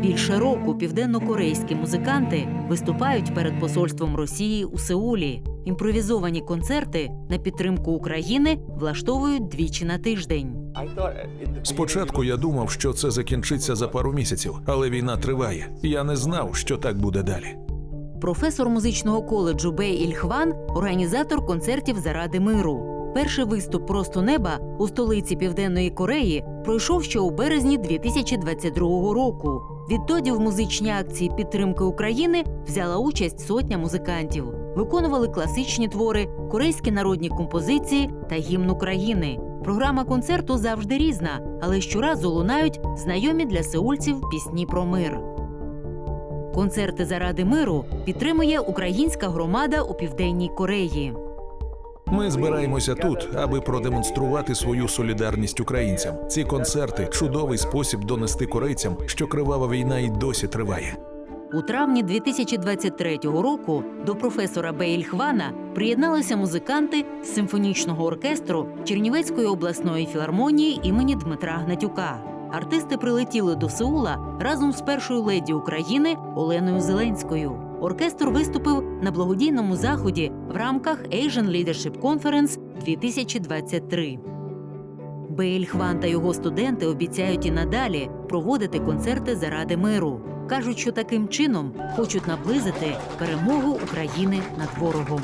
Більше року південнокорейські музиканти виступають перед посольством Росії у Сеулі. Імпровізовані концерти на підтримку України влаштовують двічі на тиждень. Спочатку я думав, що це закінчиться за пару місяців, але війна триває. Я не знав, що так буде далі. Професор музичного коледжу Бей Ільхван організатор концертів заради миру. Перший виступ просто неба у столиці Південної Кореї пройшов ще у березні 2022 року. Відтоді в музичній акції підтримки України взяла участь сотня музикантів. Виконували класичні твори, корейські народні композиції та гімн України. Програма концерту завжди різна, але щоразу лунають знайомі для сеульців пісні про мир. Концерти заради миру підтримує українська громада у південній Кореї. Ми збираємося тут, аби продемонструвати свою солідарність українцям. Ці концерти чудовий спосіб донести корейцям, що кривава війна й досі триває. У травні 2023 року до професора Бейльхвана приєдналися музиканти з симфонічного оркестру Чернівецької обласної філармонії імені Дмитра Гнатюка. Артисти прилетіли до Сеула разом з першою леді України Оленою Зеленською. Оркестр виступив на благодійному заході в рамках Asian Leadership Conference 2023. Бейль Хван та його студенти обіцяють і надалі проводити концерти заради миру. кажуть, що таким чином хочуть наблизити перемогу України над ворогом.